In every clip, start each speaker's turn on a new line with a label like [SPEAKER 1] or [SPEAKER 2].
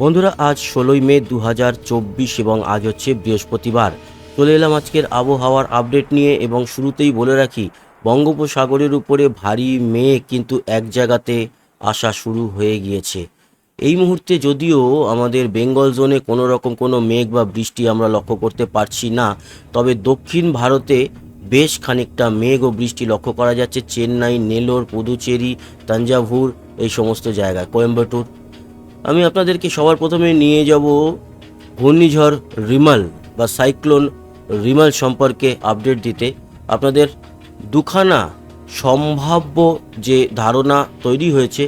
[SPEAKER 1] বন্ধুরা, আজ ষোলোই মে দু হাজার চব্বিশ এবং আজ হচ্ছে বৃহস্পতিবার। চলে এলাম আজকের আবহাওয়ার আপডেট নিয়ে এবং শুরুতেই বলে রাখি, বঙ্গোপসাগরের উপরে ভারী মেঘ কিন্তু এক জায়গাতে আসা শুরু হয়ে গিয়েছে। এই মুহূর্তে যদিও আমাদের বেঙ্গল জোনে কোনো রকম কোনো মেঘ বা বৃষ্টি আমরা লক্ষ্য করতে পারছি না, তবে দক্ষিণ ভারতে বেশ খানিকটা মেঘ ও বৃষ্টি লক্ষ্য করা যাচ্ছে। চেন্নাই নেলোর পুদুচেরি, তাঞ্জাভুর এই সমস্ত জায়গায়। কোয়েম্বাটুর আমি আপনাদেরকে সবার প্রথমে নিয়ে যাব ঘূর্ণিঝড় রিমাল বা সাইক্লোন রিমাল সম্পর্কে আপডেট দিতে। আপনাদের দুখানা সম্ভাব্য যে ধারণা তৈরি হয়েছে,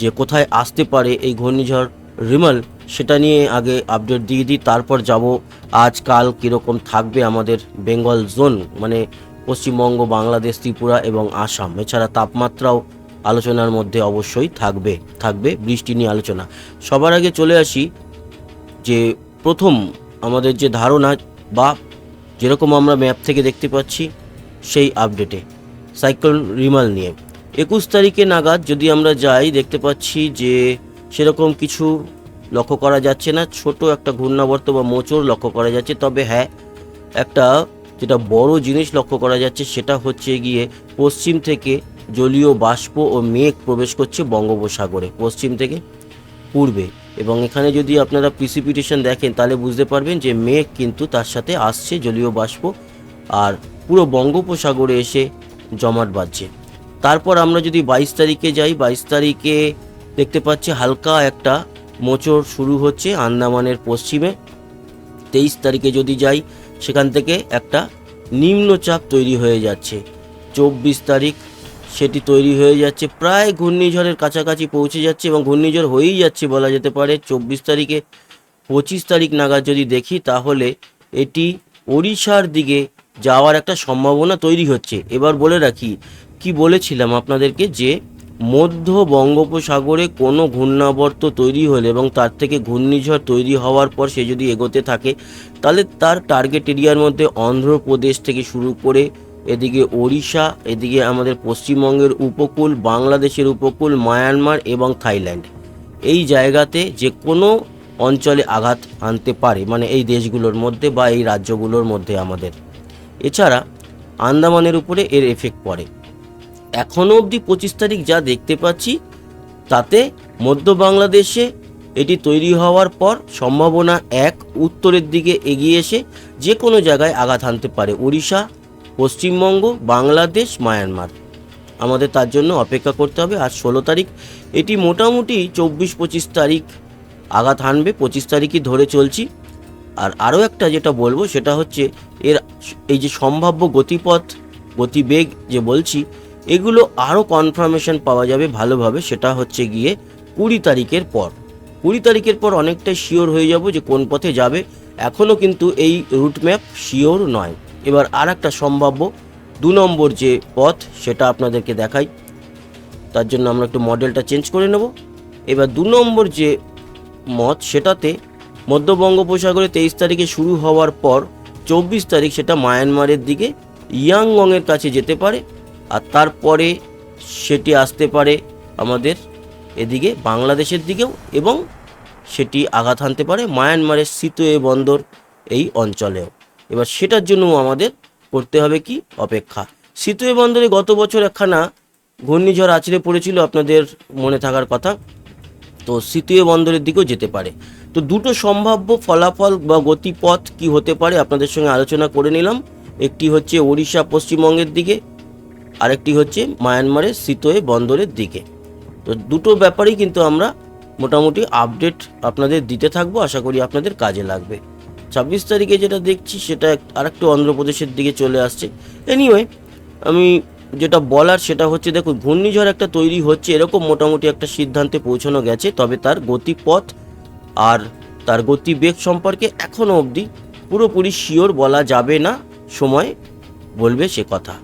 [SPEAKER 1] যে কোথায় আসতে পারে এই ঘূর্ণিঝড় রিমাল, সেটা নিয়ে আগে আপডেট দিয়ে দিই, তারপর যাব আজকাল কীরকম থাকবে আমাদের বেঙ্গল জোন মানে পশ্চিমবঙ্গ, বাংলাদেশ, ত্রিপুরা এবং আসাম। এছাড়া তাপমাত্রাও আলোচনার মধ্যে অবশ্যই থাকবে থাকবে বৃষ্টি নিয়ে আলোচনা। সবার আগে চলে আসি যে প্রথম আমাদের যে ধারণা বা যেরকম আমরা ম্যাপ থেকে দেখতে পাচ্ছি সেই আপডেটে সাইক্লোন রিমাল নিয়ে। একুশ তারিখে নাগাদ যদি আমরা যাই, দেখতে পাচ্ছি যে সেরকম কিছু লক্ষ্য করা যাচ্ছে না। ছোট একটা ঘূর্ণাবর্ত বা মোচড় লক্ষ্য করা যাচ্ছে। তবে হ্যাঁ একটা যেটা বড় জিনিস লক্ষ্য করা যাচ্ছে সেটা হচ্ছে গিয়ে পশ্চিম থেকে জলীয় বাষ্প ও মেঘ প্রবেশ করছে বঙ্গোপসাগরে, পশ্চিম থেকে পূর্বে। এবং এখানে যদি আপনারা প্রিসিপিটেশন দেখেন, তাহলে বুঝতে পারবেন যে মেঘ কিন্তু তার সাথে আসছে জলীয় বাষ্প আর পুরো বঙ্গোপসাগরে এসে জমাট বাঁধছে। তারপর আমরা যদি বাইশ তারিখে যাই, বাইশ তারিখে দেখতে পাচ্ছি হালকা একটা মোচড় শুরু হচ্ছে আন্দামানের পশ্চিমে। তেইশ তারিখে যদি যাই, সেখান থেকে একটা নিম্নচাপ তৈরি হয়ে যাচ্ছে। চব্বিশ তারিখ সেটি তৈরি হয়ে যাচ্ছে। প্রায় ঘূর্ণিঝড়ের কাছাকাছি পৌঁছে যাচ্ছে এবং ঘূর্ণিঝড় হয়েই যাচ্ছে বলা যেতে পারে। চব্বিশ তারিখে পঁচিশ তারিখ নাগাদ যদি দেখি তাহলে এটি ওড়িশার দিকে যাওয়ার একটা সম্ভাবনা তৈরি হচ্ছে। এবার বলে রাখি, কি বলেছিলাম আপনাদেরকে যে মধ্য বঙ্গোপসাগরে কোনো ঘূর্ণাবর্ত তৈরি হলে এবং তার থেকে ঘূর্ণিঝড় তৈরি হওয়ার পর সে যদি এগোতে থাকে, তাহলে তার টার্গেট এরিয়ার মধ্যে অন্ধ্রপ্রদেশ থেকে শুরু করে এদিকে ওড়িশা, এদিকে আমাদের পশ্চিমবঙ্গের উপকূল, বাংলাদেশের উপকূল, মায়ানমার এবং থাইল্যান্ড। এই জায়গাতে যে কোনো অঞ্চলে আঘাত আনতে পারে মানে এই দেশগুলোর মধ্যে বা এই রাজ্যগুলোর মধ্যে আমাদের। এছাড়া আন্দামানের উপরে এর এফেক্ট পড়ে। এখনও অবধি পঁচিশ তারিখ যা দেখতে পাচ্ছি, তাতে মধ্য বাংলাদেশে এটি তৈরি হওয়ার পর সম্ভাবনা এক, উত্তরের দিকে এগিয়ে এসে যে কোনো জায়গায় আঘাত হানতে পারে। উড়িষ্যা পশ্চিমবঙ্গ, বাংলাদেশ, মায়ানমার। আমাদের তার জন্য অপেক্ষা করতে হবে। আর ষোলো তারিখ, এটি মোটামুটি চব্বিশ পঁচিশ তারিখ আঘাত হানবে, পঁচিশ তারিখই ধরে চলছি। আর আরও একটা যেটা বলব, সেটা হচ্ছে এর এই যে সম্ভাব্য গতিপথ, গতিবেগ যে বলছি, এগুলো আরও কনফার্মেশন পাওয়া যাবে ভালোভাবে। সেটা হচ্ছে গিয়ে কুড়ি তারিখের পর। কুড়ি তারিখের পর অনেকটাই শিওর হয়ে যাব যে কোন পথে যাবে। এখনও কিন্তু এই রুট ম্যাপ শিওর নয়। এবার আর একটা সম্ভাব্য দু নম্বর যে পথ সেটা আপনাদেরকে দেখাই। তার জন্য আমরা একটু মডেলটা চেঞ্জ করে নেব। এবার দু নম্বর যে মত সেটাতে মধ্য বঙ্গোপসাগরে তেইশ তারিখে শুরু হওয়ার পর চব্বিশ তারিখ সেটা মায়ানমারের দিকে, ইয়াংগংয়ের কাছে যেতে পারে আর তারপরে সেটি আসতে পারে আমাদের এদিকে বাংলাদেশের দিকেও এবং সেটি আঘাত হানতে পারে মায়ানমারের সিতুয়ে বন্দর এই অঞ্চলেও। এবার সেটার জন্য আমাদের করতে হবে কি অপেক্ষা। সিতুয়ে বন্দরে গত বছর একখানা ঘূর্ণিঝড় আছড়ে পড়েছিল আপনাদের মনে থাকার কথা। তো সিতুয়ে বন্দরের দিকেও যেতে পারে। তো দুটো সম্ভাব্য ফলাফল বা গতিপথ কি হতে পারে আপনাদের সঙ্গে আলোচনা করে নিলাম। একটি হচ্ছে ওড়িশা পশ্চিমবঙ্গের দিকে, আরেকটি হচ্ছে মায়ানমারের সিতোয়ে বন্দরের দিকে। তো দুটো ব্যাপারেই কিন্তু আমরা মোটামুটি আপডেট আপনাদের দিতে থাকব, আশা করি আপনাদের কাজে লাগবে। ছাব্বিশ তারিখে যেটা দেখছি সেটা আরেকটু অন্ধ্রপ্রদেশের দিকে চলে আসছে। এনিওয়ে আমি যেটা বলার সেটা হচ্ছে, দেখুন, ঘূর্ণিঝড় একটা তৈরি হচ্ছে, এরকম মোটামুটি একটা সিদ্ধান্তে পৌঁছানো গেছে, তবে তার গতিপথ আর তার গতিবেগ সম্পর্কে এখনও অবধি পুরোপুরি শিওর বলা যাবে না, সময় বলবে সে কথা।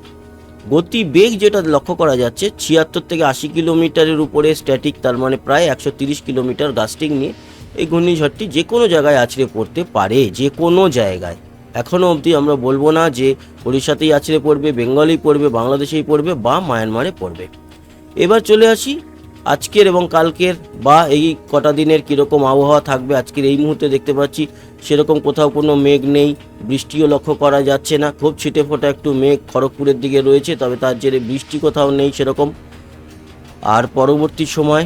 [SPEAKER 1] গতি বেগ যেটা লক্ষ্য করা যাচ্ছে, ছিয়াত্তর থেকে আশি কিলোমিটারের উপরে স্ট্যাটিক তার মানে প্রায় একশো তিরিশ কিলোমিটার গাস্টিং নিয়ে। এই ঘূর্ণিঝড়টি যে কোনো জায়গায় আছড়ে পড়তে পারে, যে কোনো জায়গায়। এখনও অবধি আমরা বলব না যে উড়িষ্যাতেই আছড়ে পড়বে, বেঙ্গলেই পড়বে, বাংলাদেশেই পড়বে বা মায়ানমারে পড়বে। এবার চলে আসি আজকের এবং কালকের বা এই কটা দিনের কীরকম আবহাওয়া থাকবে। আজকের এই মুহূর্তে দেখতে পাচ্ছি সেরকম কোথাও কোনো মেঘ নেই, বৃষ্টিও লক্ষ্য করা যাচ্ছে না। খুব ছিটে ফোটা একটু মেঘ খড়গপুরের দিকে রয়েছে, তবে তার জেরে বৃষ্টি কোথাও নেই সেরকম। আর পরবর্তী সময়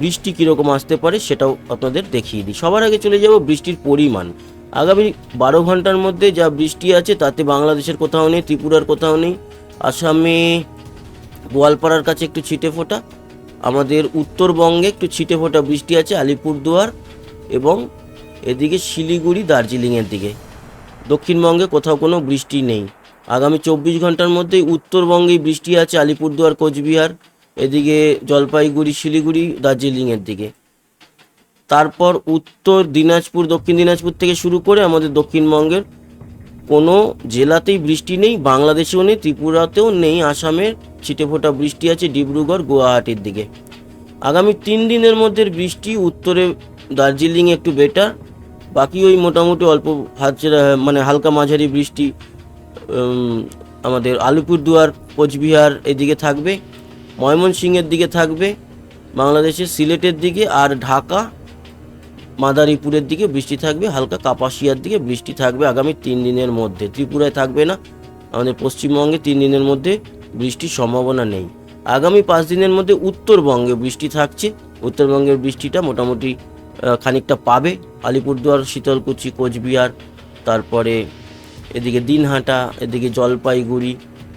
[SPEAKER 1] বৃষ্টি কীরকম আসতে পারে সেটাও আপনাদের দেখিয়ে দিই। সবার আগে চলে যাব বৃষ্টির পরিমাণ। আগামী বারো ঘণ্টার মধ্যে যা বৃষ্টি আছে তাতে বাংলাদেশের কোথাও নেই, ত্রিপুরার কোথাও নেই, আসামে, গোয়ালপাড়ার কাছে একটু ছিটে ফোটা, আমাদের উত্তরবঙ্গে একটু ছিটে ফোটা বৃষ্টি আছে, আলিপুরদুয়ার এবং এদিকে শিলিগুড়ি দার্জিলিংয়ের দিকে। দক্ষিণবঙ্গে কোথাও কোনো বৃষ্টি নেই। আগামী চব্বিশ ঘণ্টার মধ্যেই উত্তরবঙ্গেই বৃষ্টি আছে, আলিপুরদুয়ার, কোচবিহার এদিকে জলপাইগুড়ি, শিলিগুড়ি, দার্জিলিংয়ের দিকে। তারপর উত্তর দিনাজপুর, দক্ষিণ দিনাজপুর থেকে শুরু করে আমাদের দক্ষিণবঙ্গের কোনো জেলাতেই বৃষ্টি নেই, বাংলাদেশেও নেই, ত্রিপুরাতেও নেই, আসামের ছিটেফোঁটা বৃষ্টি আছে, ডিব্রুগড়, গুয়াহাটির দিকে। আগামী তিন দিনের মধ্যে বৃষ্টি উত্তরে দার্জিলিং একটু বেটার বাকি ওই মোটামুটি অল্প মানে হালকা মাঝারি বৃষ্টি আমাদের আলিপুরদুয়ার, কোচবিহার এদিকে থাকবে। ময়মনসিংহের দিকে থাকবে, বাংলাদেশের সিলেটের দিকে আর ঢাকা, মাদারীপুরের দিকে বৃষ্টি থাকবে, হালকা কাপাসিয়ার দিকে বৃষ্টি থাকবে আগামী তিন দিনের মধ্যে। ত্রিপুরায় থাকবে না, আমাদের পশ্চিমবঙ্গে তিন দিনের মধ্যে বৃষ্টির সম্ভাবনা নেই। আগামী পাঁচ দিনের মধ্যে উত্তরবঙ্গে বৃষ্টি থাকছে, উত্তরবঙ্গের বৃষ্টিটা মোটামুটি খানিকটা পাবে। আলিপুরদুয়ার, শীতলকুচি, কোচবিহার, তারপরে এদিকে দিনহাটা, এদিকে জলপাইগুড়ি,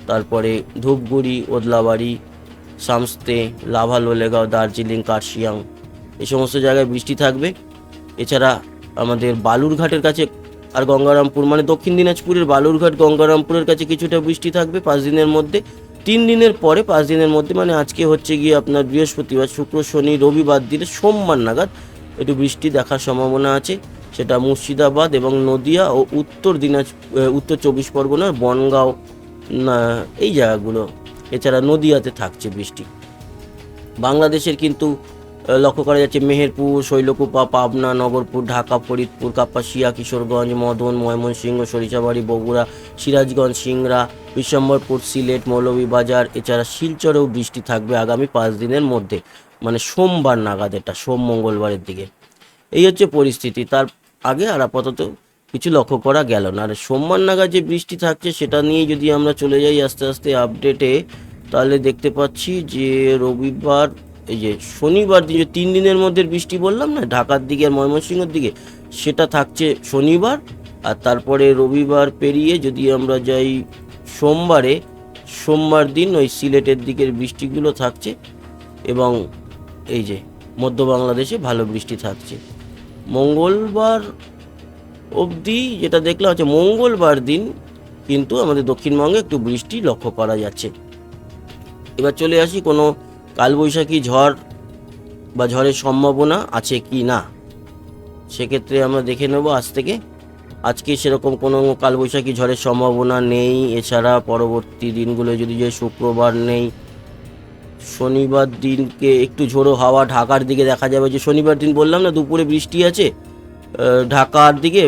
[SPEAKER 1] তারপরে ধূপগুড়ি, ওদলাবাড়ি সামস্তে লাভা লোলেগাঁও দার্জিলিং, কার্শিয়াং, এই সমস্ত জায়গায় বৃষ্টি থাকবে। এছাড়া আমাদের বালুরঘাটের কাছে আর গঙ্গারামপুর মানে দক্ষিণ দিনাজপুরের বালুরঘাট, গঙ্গারামপুরের কাছে কিছুটা বৃষ্টি থাকবে পাঁচ দিনের মধ্যে। তিন দিনের পরে, পাঁচ দিনের মধ্যে মানে আজকে হচ্ছে গিয়ে আপনার বৃহস্পতিবার, শুক্র, শনি, রবিবার দিলে সোমবার নাগাদ একটু বৃষ্টি দেখার সম্ভাবনা আছে। সেটা মুর্শিদাবাদ এবং নদিয়া ও উত্তর দিনাজ উত্তর চব্বিশ পরগনার বনগাঁও এই জায়গাগুলো। এছাড়া নদিয়াতে থাকছে বৃষ্টি। বাংলাদেশের কিন্তু লক্ষ্য করা যাচ্ছে মেহেরপুর, শৈলকুপা, পাবনা, নগরপুর, ঢাকা, ফরিদপুর, কাপাসিয়া, কিশোরগঞ্জ, মদন, ময়মনসিংহ, সরিষাবাড়ি, বগুড়া, সিরাজগঞ্জ, সিংড়া, বিশ্বম্বরপুর, সিলেট, মৌলভীবাজার, এছাড়া শিলচরেও বৃষ্টি থাকবে আগামী পাঁচ দিনের মধ্যে। মানে সোমবার নাগাদ এটা, সোম মঙ্গলবারের দিকে। এই হচ্ছে পরিস্থিতি। তার আগে আর আপাতত কিছু লক্ষ্য করা গেল না। আর সোমবার নাগাদ যে বৃষ্টি থাকছে, সেটা নিয়ে যদি আমরা চলে যাই আস্তে আস্তে আপডেটে তাহলে দেখতে পাচ্ছি যে রবিবার, এই যে শনিবার দিন যে তিন দিনের মধ্যে বৃষ্টি বললাম না, ঢাকার দিকে আর ময়মনসিংহের দিকে, সেটা থাকছে শনিবার। আর তারপরে রবিবার পেরিয়ে যদি আমরা যাই সোমবারে, সোমবার দিন ওই সিলেটের দিকের বৃষ্টিগুলো থাকছে এবং এই যে মধ্য বাংলাদেশে ভালো বৃষ্টি থাকছে। মঙ্গলবার অবধি যেটা দেখলাম হচ্ছে মঙ্গলবার দিন কিন্তু আমাদের দক্ষিণবঙ্গে একটু বৃষ্টি লক্ষ্য করা যাচ্ছে। এবার চলে আসি কোনো কালবৈশাখী ঝড় বা ঝড়ের সম্ভাবনা আছে কি না? সেক্ষেত্রে আমরা দেখে নেব আজ থেকে। আজকে সেরকম কোনো কালবৈশাখী ঝড়ের সম্ভাবনা নেই। এছাড়া পরবর্তী দিনগুলো যদি যে শুক্রবার নেই, শনিবার দিনকে একটু ঝোড়ো হাওয়া ঢাকার দিকে দেখা যাবে। যে শনিবার দিন বললাম না, দুপুরে বৃষ্টি আছে ঢাকার দিকে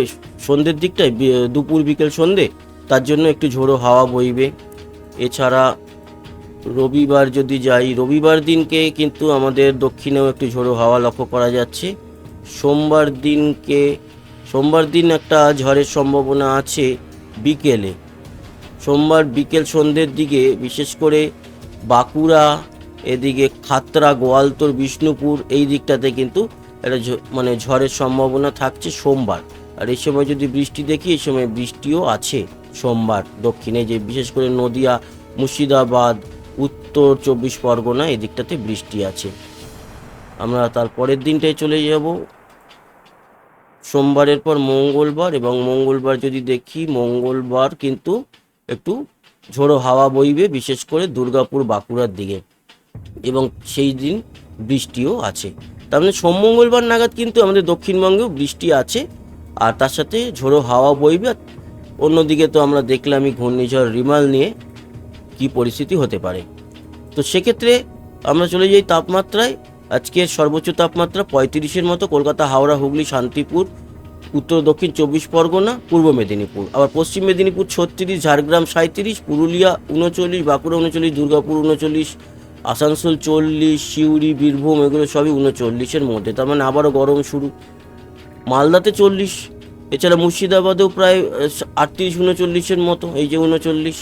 [SPEAKER 1] সন্ধ্যের দিকটায় দুপুর, বিকেল, সন্ধে, তার জন্য একটু ঝোড়ো হাওয়া বইবে। এছাড়া রবিবার যদি যাই, রবিবার দিনকে কিন্তু আমাদের দক্ষিণেও একটু ঝোড়ো হাওয়া লক্ষ্য করা যাচ্ছে। সোমবার দিনকে, সোমবার দিন একটা ঝড়ের সম্ভাবনা আছে বিকেলে। সোমবার বিকেল সন্ধ্যের দিকে বিশেষ করে বাঁকুড়া, এদিকে খাতরা, গোয়ালতোর, বিষ্ণুপুর, এই দিকটাতে কিন্তু একটা মানে ঝড়ের সম্ভাবনা থাকছে সোমবার। আর এই সময় যদি বৃষ্টি দেখি, এই সময় বৃষ্টিও আছে সোমবার দক্ষিণে, যে বিশেষ করে নদিয়া, মুর্শিদাবাদ, উত্তর চব্বিশ পরগনা এদিকটাতে বৃষ্টি আছে। আমরা তার পরের দিনটায় চলে যাব। সোমবারের পর মঙ্গলবার, এবং মঙ্গলবার যদি দেখি, মঙ্গলবার কিন্তু একটু ঝোড়ো হাওয়া বইবে, বিশেষ করে দুর্গাপুর বাঁকুড়ার দিকে। এবং সেই দিন বৃষ্টিও আছে। তার মানে সোম মঙ্গলবার নাগাদ কিন্তু আমাদের দক্ষিণবঙ্গেও বৃষ্টি আছে, আর তার সাথে ঝোড়ো হাওয়া বইবে। অন্যদিকে তো আমরা দেখলামই ঘূর্ণিঝড় রিমাল নিয়ে কি পরিস্থিতি হতে পারে। তো সেক্ষেত্রে আমরা চলে যাই তাপমাত্রায়। আজকের সর্বোচ্চ তাপমাত্রা পঁয়ত্রিশের মতো, কলকাতা, হাওড়া, হুগলি, শান্তিপুর, উত্তর, দক্ষিণ, চব্বিশ পরগনা, পূর্ব মেদিনীপুর। আবার পশ্চিম মেদিনীপুর ছত্রিশ, ঝাড়গ্রাম সাঁত্রিশ পুরুলিয়া উনচল্লিশ, বাঁকুড়া উনচল্লিশ, দুর্গাপুর উনচল্লিশ আসানসোল চল্লিশ, সিউড়ি, বীরভূম, এগুলো সবই উনচল্লিশের মধ্যে। তার মানে আবারও গরম শুরু। মালদাতে চল্লিশ, এছাড়া মুর্শিদাবাদেও প্রায় আটত্রিশ, উনচল্লিশের মতো। এই যে উনচল্লিশ,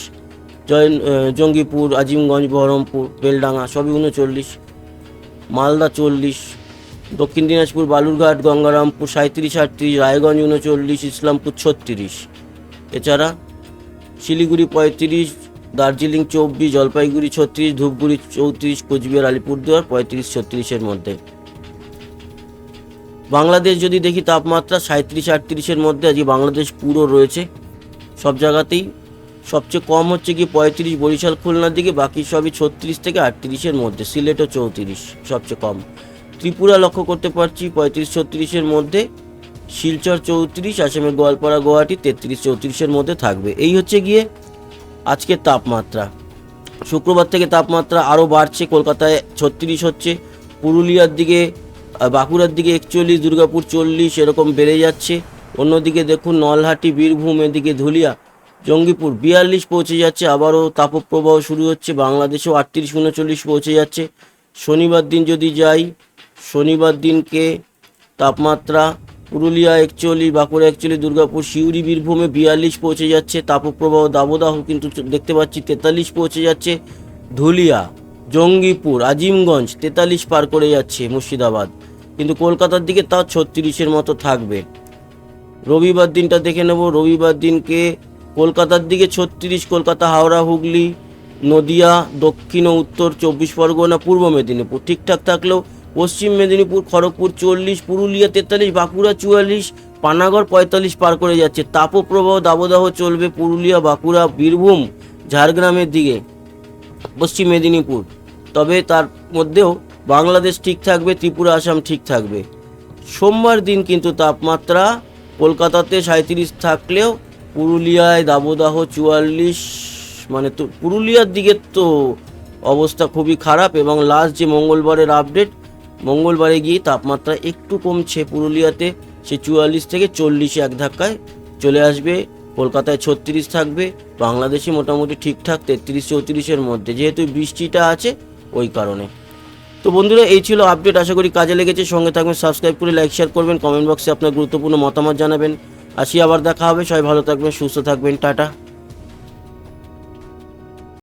[SPEAKER 1] জয়ন জঙ্গিপুর, আজিমগঞ্জ, বহরমপুর, বেলডাঙ্গা, সবই উনচল্লিশ। মালদা চল্লিশ, দক্ষিণ দিনাজপুর, বালুরঘাট, গঙ্গারামপুর সাঁত্রিশ আটত্রিশ, রায়গঞ্জ উনচল্লিশ, ইসলামপুর ছত্রিশ। এছাড়া শিলিগুড়ি পঁয়ত্রিশ দার্জিলিং চব্বিশ, জলপাইগুড়ি ছত্রিশ, ধূপগুড়ি চৌত্রিশ, কোচবিহার, আলিপুরদুয়ার পঁয়ত্রিশ, ছত্রিশের মধ্যে। বাংলাদেশ যদি দেখি তাপমাত্রা সাঁত্রিশ আটত্রিশের মধ্যে, আজকে বাংলাদেশ পুরো রয়েছে। সব জায়গাতেই সবচেয়ে কম হচ্ছে কি পঁয়ত্রিশ বরিশাল, খুলনার দিকে, বাকি সবই ছত্রিশ থেকে আটত্রিশের মধ্যে সিলেটও চৌত্রিশ সবচেয়ে কম। ত্রিপুরা লক্ষ্য করতে পারছি পঁয়ত্রিশ, ছত্রিশের মধ্যে, শিলচর চৌত্রিশ, আসামের গোয়ালপাড়া, গুয়াহাটি তেত্রিশ, চৌত্রিশের মধ্যে থাকবে। এই হচ্ছে গিয়ে আজকের তাপমাত্রা। শুক্রবার থেকে তাপমাত্রা আরও বাড়ছে, কলকাতায় ছত্রিশ হচ্ছে, পুরুলিয়ার দিকে বাঁকুড়ার দিকে একচল্লিশ, দুর্গাপুর চল্লিশ এরকম বেড়ে যাচ্ছে। অন্যদিকে দেখুন নলহাটি, বীরভূম, এদিকে ধুলিয়া, জঙ্গিপুর বিয়াল্লিশ পৌঁছে যাচ্ছে, আবারও তাপপ্রবাহ শুরু হচ্ছে, বাংলাদেশেও আটত্রিশ, উনচল্লিশ পৌঁছে যাচ্ছে। শনিবার দিন যদি যাই, শনিবার দিনকে তাপমাত্রা পুরুলিয়া একচল্লিশ বাঁকুড়া একচল্লিশ দুর্গাপুর, সিউড়ি, বীরভূমে বিয়াল্লিশ পৌঁছে যাচ্ছে। তাপপ্রবাহ দাবদাহ কিন্তু দেখতে পাচ্ছি, তেতাল্লিশ পৌঁছে যাচ্ছে। ধুলিয়া, জঙ্গিপুর, আজিমগঞ্জ তেতাল্লিশ পার করে যাচ্ছে মুর্শিদাবাদ। কিন্তু কলকাতার দিকে তা ছত্রিশের মতো থাকবে। রবিবার দিনটা দেখে নেব। রবিবার দিনকে কলকাতার দিকে ছত্রিশ, কলকাতা, হাওড়া, হুগলি, নদিয়া, দক্ষিণ ও উত্তর, চব্বিশ পরগনা, পূর্ব মেদিনীপুর। ঠিকঠাক থাকলেও পশ্চিম মেদিনীপুর, খড়গপুর চল্লিশ, পুরুলিয়া তেতাল্লিশ, বাঁকুড়া চুয়াল্লিশ, পানাগড় পঁয়তাল্লিশ পার করে যাচ্ছে। তাপপ্রবাহ দাবদাহ চলবে পুরুলিয়া, বাঁকুড়া, বীরভূম, ঝাড়গ্রামের দিকে, পশ্চিম মেদিনীপুর। তবে তার মধ্যেও বাংলাদেশ ঠিক থাকবে, ত্রিপুরা, আসাম ঠিক থাকবে। সোমবার দিন কিন্তু তাপমাত্রা কলকাতাতে সাঁত্রিশ থাকলেও পুরুলিয়ায় দাবদাহ চুয়াল্লিশ মানে তো পুরুলিয়ার দিকে তো অবস্থা খুবই খারাপ এবং লাস্ট যে মঙ্গলবারের আপডেট মঙ্গলবারে গিয়ে তাপমাত্রা একটু কমছে পুরুলিয়াতে, সে চুয়াল্লিশ থেকে চল্লিশে এক ধাক্কায় চলে আসবে। কলকাতায় ছত্রিশ থাকবে, বাংলাদেশে মোটামুটি ঠিকঠাক তেত্রিশ চৌত্রিশের মধ্যে। যেহেতু বৃষ্টিটা আছে, ওই কারণে। তো বন্ধুরা, এই ছিল আপডেট। আশা করি কাজে লেগেছে। সঙ্গে থাকবেন, সাবস্ক্রাইব করে লাইক, শেয়ার করবেন। কমেন্ট বক্সে আপনার গুরুত্বপূর্ণ মতামত জানাবেন। আসি, আবার দেখা হবে। সবাই ভালো থাকবেন, সুস্থ থাকবেন। টাটা।